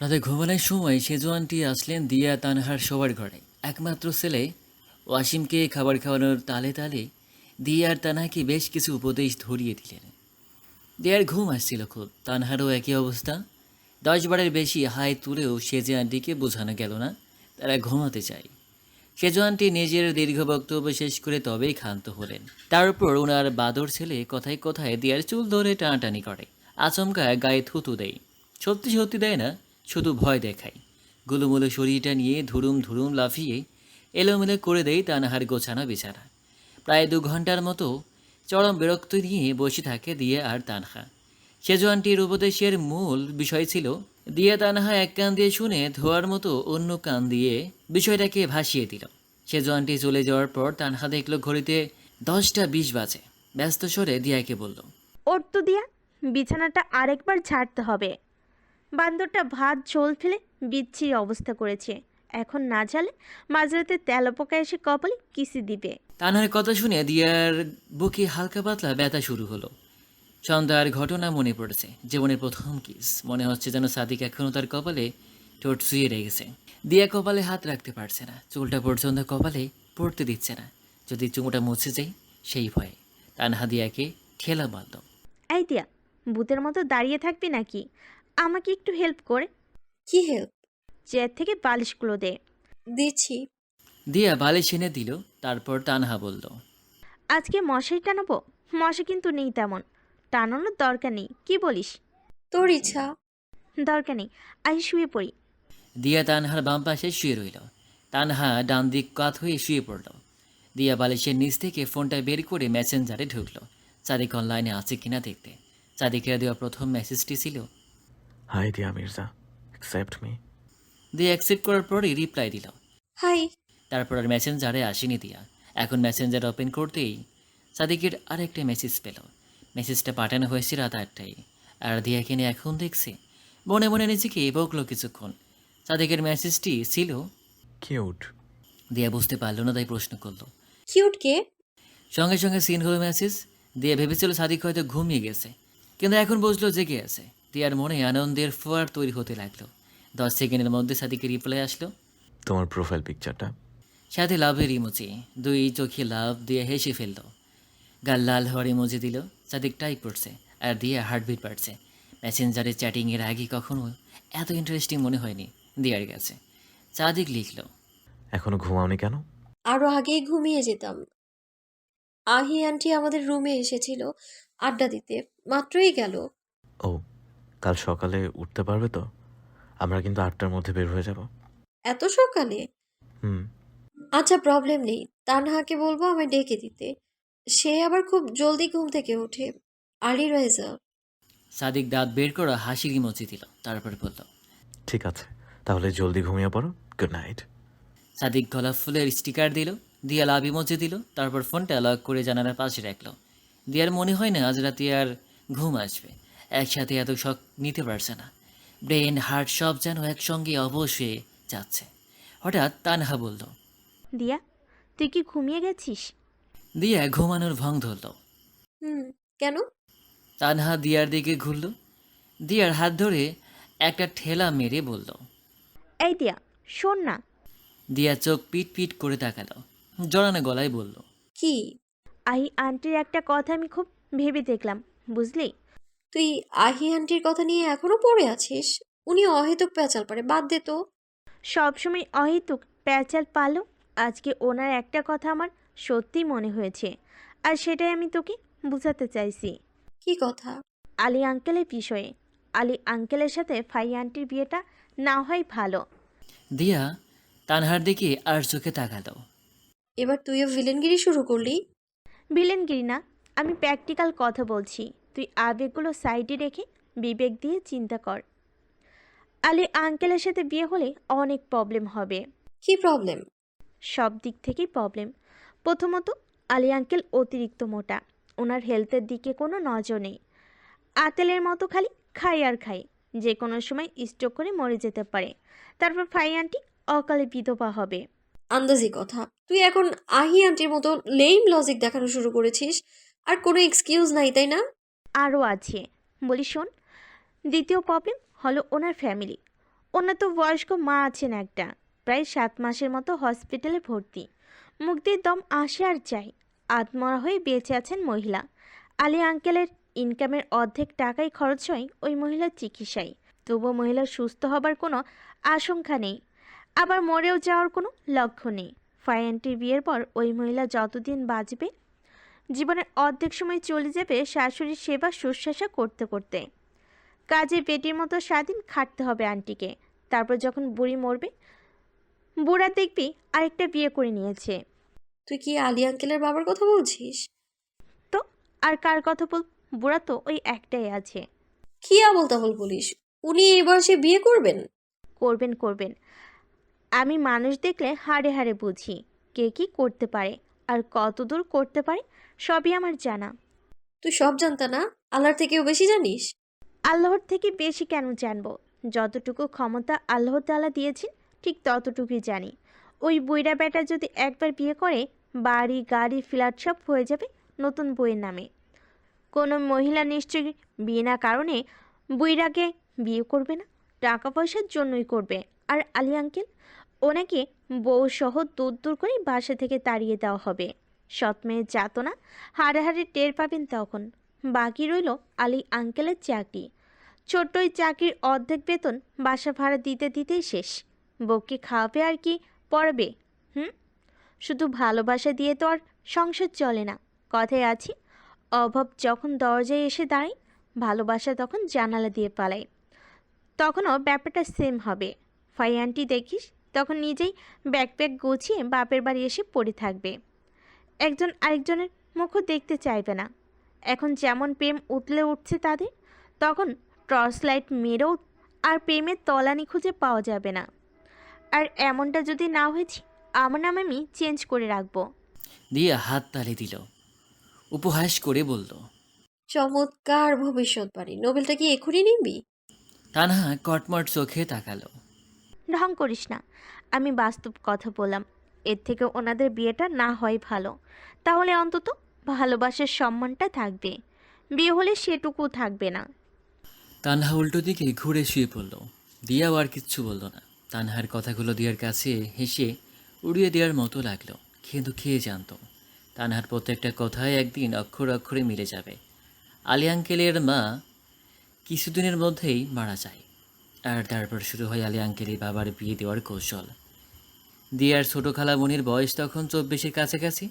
রাতে ঘুমানোর সময় সেজু আন্টি আসলেন দিয়া তানহার শোবার ঘরে। একমাত্র ছেলে, ওয়াসিমকে খাবার খাওয়ানোর তালে তালে দিয়ার আর তানহাকে বেশ কিছু উপদেশ ধরিয়ে দিলেন। দিয়ার ঘুম আসছিল খুব, তানহারও একই অবস্থা। দশ বারের বেশি হাই তুলেও সেজে আন্টিকে বোঝানো গেল না, তারা ঘুমাতে চায়। সেজু নিজের দীর্ঘ বক্তব্য শেষ করে তবেই ক্ষান্ত হলেন। তারপর ওনার বাদর ছেলে কথায় কথায় দিয়ার চুল ধরে টানাটানি করে, আচমকা গায়ে থুতু দেয়। সত্যি সত্যি দেয় না শুধু ভয় দেখায়। গুলুমুলো শরীরটা নিয়ে ধুরুম ধুরুম লাফিয়ে এলোমেলো করে দেয় তানাহার গোছানো বিছানা। প্রায় দু ঘণ্টার মতো চরম বিরক্ত নিয়ে বসে থাকে দিয়ে আর তানহা। সেজু আন্টির উপদেশের মূল বিষয় ছিল, দিয়ে তানহা এক কান দিয়ে শুনে ধোয়ার মতো অন্য কান দিয়ে বিষয়টাকে ভাসিয়ে দিল। সেজু আন্টি চলে যাওয়ার পর তানহা দেখল ঘড়িতে দশটা বিশ বাজে। ব্যস্ত স্বরে দিয়াকে বলল, ওর তো দিয়া, বিছানাটা আরেকবার ঝাড়তে হবে। বান্দরটা ভাত ঝোল ফেলে বিচ্ছিরি অবস্থা করেছে। এখন না ঝালে মাঝরাতে তেলাপোকা এসে কপালে কিসি দিবে। তা তানহার কথা শুনে দিয়ার বুকে হালকা পাতলা ব্যথা শুরু হলো। সন্ধ্যার ঘটনা মনে পড়েছে। জীবনের প্রথম কিস। মনে হচ্ছে যেন সাদিক এখনও তার কপালে ঠোঁট শুয়ে রেখেছে। দিয়া কপালে হাত রাখতে পারছে না। চুলটা পর্যন্ত কপালে পড়তে দিচ্ছে না। যদি চুমুটা মুছে যায় সেই ভয়ে। তানহা দিয়াকে ঠেলা মারল। এই দিয়া ভূতের মতো দাঁড়িয়ে থাকবি নাকি? আমাকে একটু হেল্প করে। কি হেল্প চেয়ার থেকে বালিশগুলো দে। দিচ্ছি। দিয়া বালিশ এনে দিল তারপর তানহা বলল আজকে মশাই টানাবো? মশা কিন্তু নেই তেমন। টানানোর দরকার নেই কি বলিস? তোর ইচ্ছা। দরকার নেই আই শুয়ে পড়ি। দিয়া তানহার বাম পাশে শুয়ে রইল। তানহা ডান দিক কাত হয়ে শুয়ে পড়ল। দিয়া বালিশের নিচ থেকে ফোনটা বের করে মেসেঞ্জারে ঢুকলো। সাদিক অনলাইনে আছে কিনা দেখতে। সাদিকের দেওয়া প্রথম মেসেজটি ছিল Hi, Dia Mirza. Accept me. দিয়ে অ্যাকসেপ্ট করার পরই রিপ্লাই দিল হাই। তারপর আর মেসেঞ্জারে আসেনি দিয়া। এখন মেসেঞ্জার ওপেন করতেই সাদিকের আরেকটা মেসেজ পেল মেসেজটা পাঠানো হয়েছে রাত আটটায়। আর দিয়াকে নিয়ে এখন দেখছে মনে মনে নিজেকে বকলো কিছুক্ষণ। সাদিকের মেসেজটি ছিল কিউট দিয়া বুঝতে পারল না তাই প্রশ্ন করল। কিউট কে? সঙ্গে সঙ্গে সিন হলো মেসেজ দিয়ে ভেবেছিল সাদিক হয়তো ঘুমিয়ে গেছে। কিন্তু এখন বুঝলো জেগে আছে। দিয়ার মনে আনন্দের ফোয়ার তৈরি হতে লাগল। দশ সেকেন্ডের মধ্যে সাদিকের রিপ্লাই আসলো। তোমার প্রোফাইল পিকচারটা সাথে লাভের ইমোজি দুই চোখে লাভ দিয়ে হেসে ফেলল। গাল লাল হওয়ার ইমোজি দিল। সাদিক টাইপ করছে আর দিয়ে হার্টবিট বাড়ছে। মেসেঞ্জারে চ্যাটিংয়ের আগে কখনো এত ইন্টারেস্টিং মনে হয়নি দিয়ার গেছে সাদিক লিখলো এখনও ঘুমাওনি কেন? আরও আগেই ঘুমিয়ে যেতাম। আহি আন্টি আমাদের রুমে এসেছিল আড্ডা দিতে। মাত্রই গেল। ও কাল সকালে উঠতে পারবে তো? আমরা কিন্তু আটটার মধ্যে বের হয়ে যাব। এত সকালে? হুম। আচ্ছা প্রবলেম নেই। তানহাকে বলব আমায় ডেকে দিতে। সে আবার খুব জলদি ঘুম থেকে ওঠে। আর্লি রাইজার সাদিক দাঁত বের করা হাসির ইমোজি দিল। তারপর বলল ঠিক আছে তাহলে জলদি ঘুমিয়ে পড়ো। গুড নাইট সাদিক গলা ফুলের স্টিকার দিল দিয়া লাভ ইমোজি দিল তারপর ফোনটা লক করে জানালার পাশে রাখল। দিয়ার মনে হয় না আজ রাতে আর ঘুম আসবে। একসাথে এত শখ নিতে পারছে না। ব্রেন হার্ট সব যেন একসঙ্গে অবশ হয়ে যাচ্ছে। হঠাৎ তানহা বলল দিয়া তুই কি ঘুমিয়ে গেছিস? দিয়া ঘুমানোর ভং ধরল। হুম কেন? তানহা দিয়ার দিকে ঘুরল। দিয়ার হাত ধরে একটা ঠেলা মেরে বলল এই দিয়া শোন না। দিয়া চোখ পিট পিট করে তাকালো। জড়ানো গলায় বলল কি? আই আন্টির একটা কথা আমি খুব ভেবে দেখলাম বুঝলি? তুই আহি আন্টির কথা নিয়ে এখনও পড়ে আছিস? উনি অহেতুক পেঁচাল পারে বাদ দে তো। সবসময় অহেতুক প্যাচাল পালো? আজকে ওনার একটা কথা আমার সত্যি মনে হয়েছে আর সেটাই আমি তোকে বোঝাতে চাইছি। কি কথা? আলী আঙ্কেলের বিষয়ে। আলী আঙ্কেলের সাথে ফাই আন্টির বিয়েটা না হয় ভালো। দিয়া তানহার দিকে আর চোখে তাকালো। এবার তুইও ভিলেনগিরি শুরু করলি? ভিলেনগিরি না আমি প্র্যাকটিক্যাল কথা বলছি। তুই আবেগগুলো সাইডে রেখে বিবেক দিয়ে চিন্তা কর। আলী আঙ্কেলের সাথে বিয়ে হলে অনেক প্রবলেম হবে। কি প্রবলেম সব দিক থেকেই প্রবলেম প্রথমত আলী আঙ্কেল অতিরিক্ত মোটা। ওনার হেলথের দিকে কোনো নজর নেই। আতেলের মতো খালি খাই আর খাই। যে কোনো সময় স্ট্রোক করে মরে যেতে পারে। তারপর ফাই আন্টি অকালে বিধবা হবে। আন্দাজি কথা। তুই এখন আহি আন্টির মতো লেইম লজিক দেখানো শুরু করেছিস। আর কোনো এক্সকিউজ নাই তাই না? আরও আছে। বলি, শোন, দ্বিতীয় প্রবলেম হলো ওনার ফ্যামিলি। ওনার তো বয়স্ক মা আছেন একটা, প্রায় সাত মাসের মতো হসপিটালে ভর্তি। দিয়ে দম আসে আর যায় আত্মরা হয়ে বেঁচে আছেন মহিলা। আলী আঙ্কেলের ইনকামের অর্ধেক টাকাই খরচ হয় ওই মহিলার চিকিৎসায়। তবুও মহিলা সুস্থ হবার কোনো আশঙ্কা নেই। আবার মরেও যাওয়ার কোনো লক্ষ্য নেই। ফায়ান্টির বিয়ের পর ওই মহিলা যতদিন বাঁচবে জীবনের অর্ধেক সময় চলে যাবে শাশুড়ির সেবা শুশ্রূষা করতে করতে। কাজে পেটির মতো স্বাধীন খাটতে হবে আন্টিকে। তারপর যখন বুড়ি মরবে বুড়া দেখবি আরেকটা বিয়ে করে নিয়েছে। তুই কি আলী আঙ্কেলের বাবার কথা বলছিস? তো আর কার কথা বল বুড়া তো ওই একটাই আছে। কি আবল তাবল বলিস? উনি এই বয়সে বিয়ে করবেন? করবেন করবেন। আমি মানুষ দেখলে হাড়ে হাড়ে বুঝি কে কি করতে পারে আর কতদূর করতে পারে সবই আমার জানা। তুই সব জানতা না? আল্লাহর থেকেও বেশি জানিস? আল্লাহর থেকে বেশি কেন জানব? যতটুকু ক্ষমতা আল্লাহ তালা দিয়েছেন ঠিক ততটুকুই জানি। ওই বইরা বেটা যদি একবার বিয়ে করে বাড়ি গাড়ি ফ্ল্যাট সব হয়ে যাবে নতুন বইয়ের নামে। কোনো মহিলা নিশ্চয়ই বিনা কারণে বইরাকে বিয়ে করবে না টাকা পয়সার জন্যই করবে। আর আলী আঙ্কেল ওনাকে বউ সহ দূর দূর করে বাসা থেকে তাড়িয়ে দেওয়া হবে। সৎ মেয়ের হাড়ে হাড়ে টের পাবেন তখন। বাকি রইল আলী আঙ্কেলের চাকরি। ছোট্ট ওই চাকরির অর্ধেক বেতন বাসা ভাড়া দিতে দিতেই শেষ। বউকে খাওয়াবে আর কি পড়বে, হুম? শুধু ভালোবাসা দিয়ে তো আর সংসার চলে না। কথায় আছি, অভাব যখন দরজায় এসে দাঁড়ায়, ভালোবাসা তখন জানালা দিয়ে পালায়। তখনও ব্যাপারটা সেম হবে। ফাই আন্টি দেখিস, তখন নিজেই ব্যাকপ্যাক গুছিয়ে বাপের বাড়ি এসে পড়ে থাকবে। একজন আরেকজনের মুখও দেখতে চাইবে না। এখন যেমন প্রেম উতলে উঠছে তাদের তখন টর্চ লাইট মেরেও আর প্রেমের তলানি খুঁজে পাওয়া যাবে না। আর এমনটা যদি না হয়েছে আমার নাম আমি চেঞ্জ করে রাখব। দিয়া হাত তালি দিল। উপহাস করে বলল চমৎকার ভবিষ্যৎবাণী। নোবেলটা কি এখনই নিবি? তানহা কটমট চোখে তাকালো। ঢং করিস না আমি বাস্তব কথা বললাম। এর থেকে ওনাদের বিয়েটা না হয় ভালো। তাহলে অন্তত ভালোবাসার সম্মানটা থাকবে। বিয়ে হলে সেটুকু থাকবে না। তানহা উল্টো দিকে ঘুরে শুয়ে পড়ল। দিয়াও আর কিচ্ছু বলল না। তানহার কথাগুলো দিয়ার কাছে হেসে উড়িয়ে দেওয়ার মতো লাগল। কিন্তু খেয়ে জানতো। তানহার প্রত্যেকটা কথায় একদিন অক্ষর অক্ষরে মিলে যাবে। আলী আঙ্কেলের মা কিছুদিনের মধ্যেই মারা যায়। আর তারপর শুরু হয় আলী আঙ্কেলের বাবার বিয়ে দেওয়ার কৌশল। দিয়ার ছোট খালামণির বয়স তখন চব্বিশের কাছাকাছি।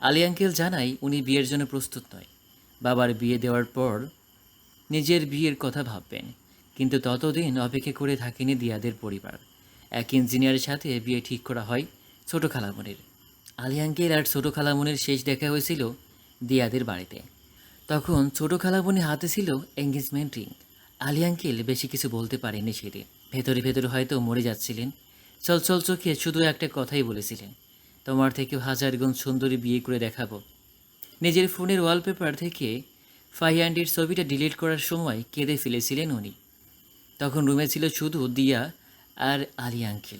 আলী আঙ্কেল জানাই উনি বিয়ের জন্য প্রস্তুত নয়। বাবার বিয়ে দেওয়ার পর নিজের বিয়ের কথা ভাববেন। কিন্তু ততদিন অপেক্ষা করে থাকেনি দিয়াদের পরিবার। এক ইঞ্জিনিয়ারের সাথে বিয়ে ঠিক করা হয় ছোট খালামনির আলী আঙ্কেল আর ছোট খালামনির শেষ দেখা হয়েছিল দিয়াদের বাড়িতে। তখন ছোট খালামনি হাতে ছিল এঙ্গেজমেন্ট রিং। আলী আঙ্কেল বেশি কিছু বলতে পারেনি সেদিন। ভেতরে ভেতরে হয়তো মরে যাচ্ছিলেন। চল চল, চোখে শুধু একটা কথাই বলেছিলেন। তোমার থেকে হাজার গুণ সুন্দরী বিয়ে করে দেখাবো। নিজের ফোনের ওয়ালপেপার থেকে ফাইয়ান্ডির ছবিটা ডিলিট করার সময় কেঁদে ফেলেছিলেন উনি। তখন রুমে ছিল শুধু দিয়া আর আলি আঙ্কেল।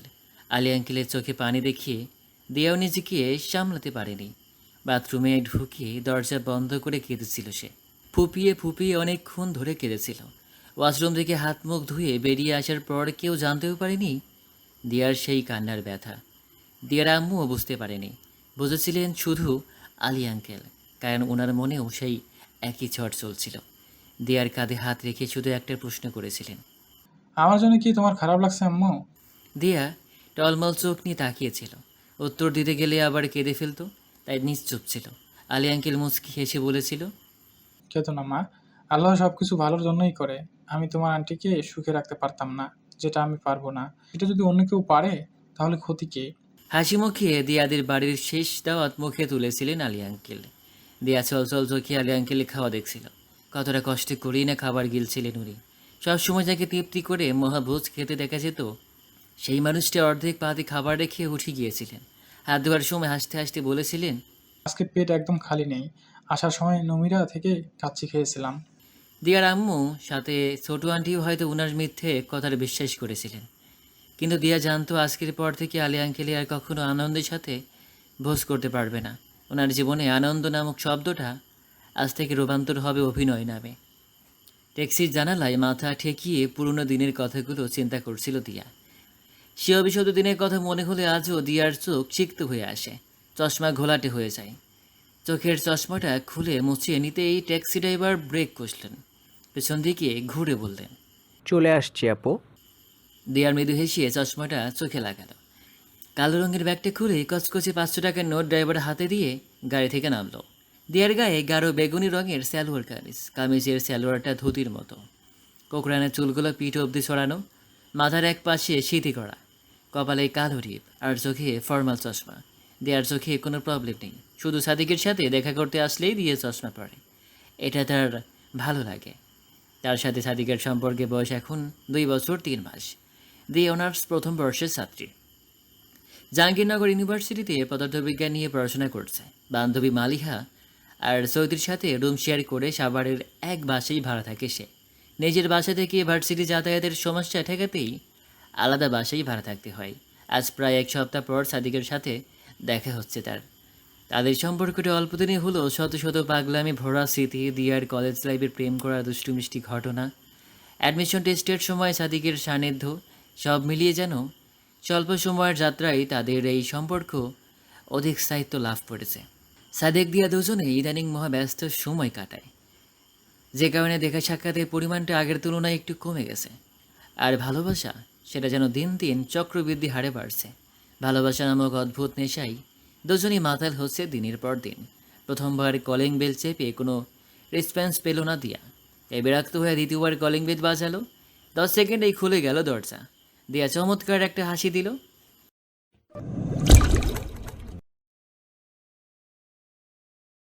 আলি আঙ্কেলের চোখে পানি দেখিয়ে দিয়াও নিজেকে সামলাতে পারেনি। বাথরুমে ঢুকে দরজা বন্ধ করে কেঁদেছিল সে। ফুপিয়ে ফুপিয়ে অনেকক্ষণ ধরে কেঁদেছিল। ওয়াশরুম থেকে হাত মুখ ধুয়ে বেরিয়ে আসার পর কেউ জানতেও পারেনি দিয়ার সেই কান্নার ব্যথা। দিয়ার আম্মুও বুঝতে পারেনি। বুঝেছিলেন শুধু আলী আঙ্কেল কারণ ওনার মনেও সেই একই ঝড় চলছিল। দিয়ার কাঁধে হাত রেখে শুধু একটা প্রশ্ন করেছিলেন। আমার জন্য কি তোমার খারাপ লাগছে আম্মু? দিয়া টলমল চোখ নিয়ে তাকিয়েছিল। উত্তর দিতে গেলে আবার কেঁদে ফেলতো তাই নিশ্চুপ ছিল। আলী আঙ্কেল মুচকি হেসে বলেছিল কেতো না মা আল্লাহ সব কিছু ভালোর জন্যই করে। আমি তোমার আন্টিকে সুখে রাখতে পারতাম না। যেটা আমি পারব না। এটা যদি অন্য কেউ পারে তাহলে ক্ষতি কে? হাসি মুখে দিয়াদের বাড়ির শেষ দাওয়াত মুখে তুলেছিলেন আলী আঙ্কেল। দিয়া চল চল চোখে আলী আঙ্কেলে খাওয়া দেখছিল। কতটা কষ্ট করেই না খাবার গিলছিলেন উনি। সবসময় যাকে তৃপ্তি করে মহাভোজ খেতে দেখা যেত সেই মানুষটি অর্ধেক পাতে খাবার রেখে উঠে গিয়েছিলেন। হাত ধোয়ার সময় হাসতে হাসতে বলেছিলেন আজকে পেট একদম খালি নেই। আসার সময় নমিরা থেকে কাচ্চি খেয়েছিলাম। দিয়ার আম্মু সাথে ছোট আন্টিও হয়তো উনার মিথ্যে কথাটা বিশ্বাস করেছিলেন। কিন্তু দিয়া জানতো আজকের পর থেকে আলী আঙ্কেলে আর কখনো আনন্দের সাথে ভোজ করতে পারবে না। ওনার জীবনে আনন্দ নামক শব্দটা আজ থেকে রূপান্তর হবে অভিনয় নামে। ট্যাক্সির জানালায় মাথা ঠেকিয়ে পুরনো দিনের কথাগুলো চিন্তা করছিল দিয়া। সে অবিশদ দিনের কথা মনে হলে আজও দিয়ার চোখ সিক্ত হয়ে আসে, চশমা ঘোলাটে হয়ে যায়। চোখের চশমাটা খুলে মুছিয়ে নিতেই ট্যাক্সি ড্রাইভার ব্রেক কষলেন। পেছন দিকে ঘুরে বললেন চলে আসছি আপু। দেয়ার মৃদু হেসিয়ে চশমাটা চোখে লাগালো। কালো রঙের ব্যাগটা খুলে কচকচে পাঁচশো টাকার নোট ড্রাইভার হাতে দিয়ে গাড়ি থেকে নামলো। দেয়ার গায়ে গাঢ় বেগুনি রঙের স্যালোয়ার কামিজ কামিজের স্যালোয়ারটা ধুতির মতো। কোকরানের চুলগুলো পিঠ অবধি ছড়ানো মাথার এক পাশে সিঁথি করা কপালে কালো রিপ আর চোখে ফর্মাল চশমা। দেয়ার চোখে কোনো প্রবলেম নেই শুধু সাদিকের সাথে দেখা করতে আসলেই দিয়ে চশমা পড়ে এটা তার ভালো লাগে। তার সাথে সাদিকের সম্পর্কে বয়স এখন দুই বছর তিন মাস। দিয়ে অনার্স প্রথম বর্ষের ছাত্রী। জাহাঙ্গীরনগর ইউনিভার্সিটিতে পদার্থবিজ্ঞান নিয়ে পড়াশোনা করছে। বান্ধবী মালিহা আর সৌদির সাথে রুম শেয়ার করে সাভারের এক বাসেই ভাড়া থাকে সে। নিজের বাসা থেকে ভার্সিটি যাতায়াতের সমস্যা ঠেকাতেই আলাদা বাসেই ভাড়া থাকতে হয়। আজ প্রায় এক সপ্তাহ পর সাদিকের সাথে দেখা হচ্ছে তার। তাদের সম্পর্কটা অল্পদিনই হলো শত শত পাগলামি, ভরা স্মৃতি, দিয়ার কলেজ লাইফের প্রেম করা দুষ্টু মিষ্টি ঘটনা, অ্যাডমিশন টেস্টের সময় সাদিকের সান্নিধ্য, সব মিলিয়ে যেন স্বল্প সময়ের যাত্রায় তাদের এই সম্পর্ক অধিক স্থায়িত্ব লাভ করেছে। সাদেক দিয়া দুজনে ইদানিং মহাব্যস্ত সময় কাটায়। যে কারণে দেখা সাক্ষাতের পরিমাণটা আগের তুলনায় একটু কমে গেছে। আর ভালোবাসা, সেটা যেন দিন দিন চক্রবৃদ্ধি হারে বাড়ছে। ভালোবাসা নামক অদ্ভুত নেশাই দুজনই মাতাল হচ্ছে দিনের পর দিন। প্রথমবার কলিং বেল চেপে কোনো রেসপন্স পেল না দিয়া। তাই বিরক্ত হয়ে দ্বিতীয়বার কলিং বেল বাজালো। দশ সেকেন্ডেই খুলে গেল দরজা। দিয়া চমৎকার একটা হাসি দিল।